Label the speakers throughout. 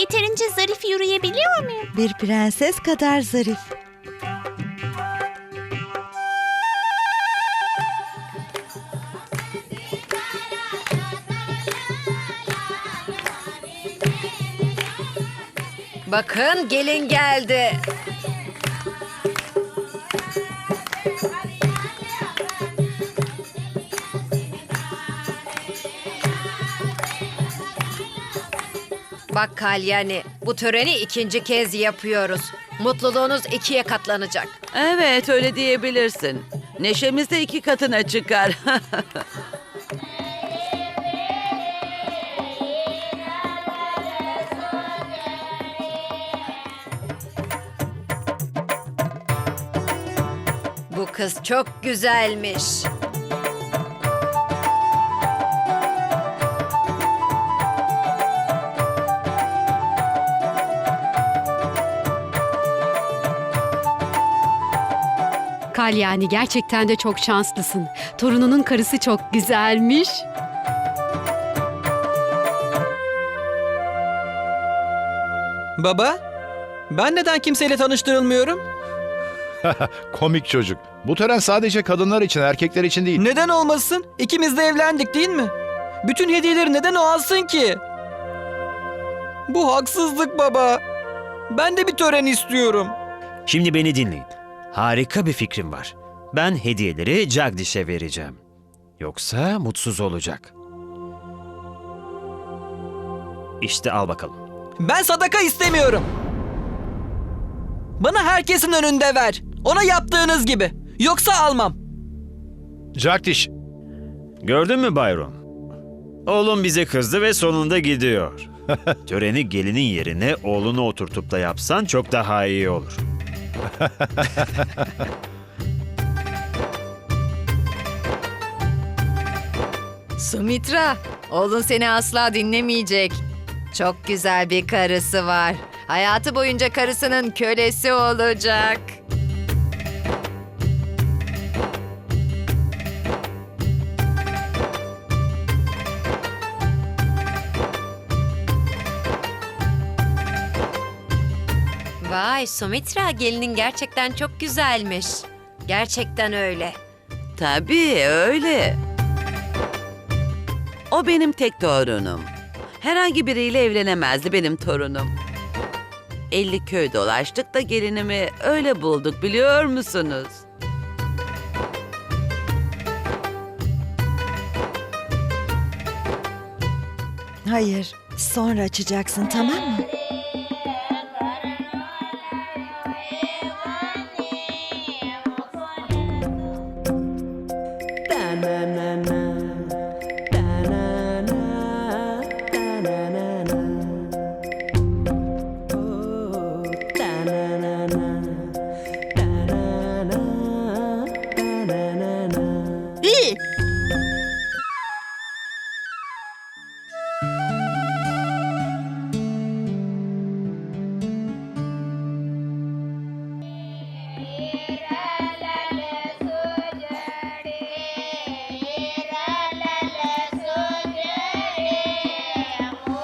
Speaker 1: Yeterince zarif yürüyebiliyor muyum? Bir prenses kadar zarif.
Speaker 2: Bakın gelin geldi. Bak Kalyani, bu töreni ikinci kez yapıyoruz. Mutluluğunuz ikiye katlanacak.
Speaker 3: Evet öyle diyebilirsin. Neşemiz de iki katına çıkar.
Speaker 2: Bu kız çok güzelmiş.
Speaker 4: Kalyani gerçekten de çok şanslısın. Torununun karısı çok güzelmiş.
Speaker 5: Baba, ben neden kimseyle tanıştırılmıyorum?
Speaker 6: Komik çocuk. Bu tören sadece kadınlar için, erkekler için değil.
Speaker 5: Neden olmasın? İkimiz de evlendik değil mi? Bütün hediyeleri neden o alsın ki? Bu haksızlık baba. Ben de bir tören istiyorum.
Speaker 7: Şimdi beni dinleyin. Harika bir fikrim var. Ben hediyeleri Jagdish'e vereceğim. Yoksa mutsuz olacak. İşte al bakalım.
Speaker 5: Ben sadaka istemiyorum. Bana herkesin önünde ver. Ona yaptığınız gibi. Yoksa almam.
Speaker 6: Jagdish,
Speaker 7: Gördün mü Bayron? Oğlum bize kızdı ve sonunda gidiyor. Töreni gelinin yerine oğlunu oturtup da yapsan çok daha iyi olur.
Speaker 2: Sumitra, oğlun seni asla dinlemeyecek. Çok güzel bir karısı var. Hayatı boyunca karısının kölesi olacak. Vay Sumitra, gelinin gerçekten çok güzelmiş. Gerçekten öyle.
Speaker 3: Tabii öyle. O benim tek torunum. Herhangi biriyle evlenemezdi benim torunum. 50 köy dolaştık da gelinimi öyle bulduk biliyor musunuz?
Speaker 1: Hayır, sonra açacaksın tamam mı?
Speaker 5: na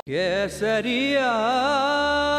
Speaker 5: ¿Qué sería?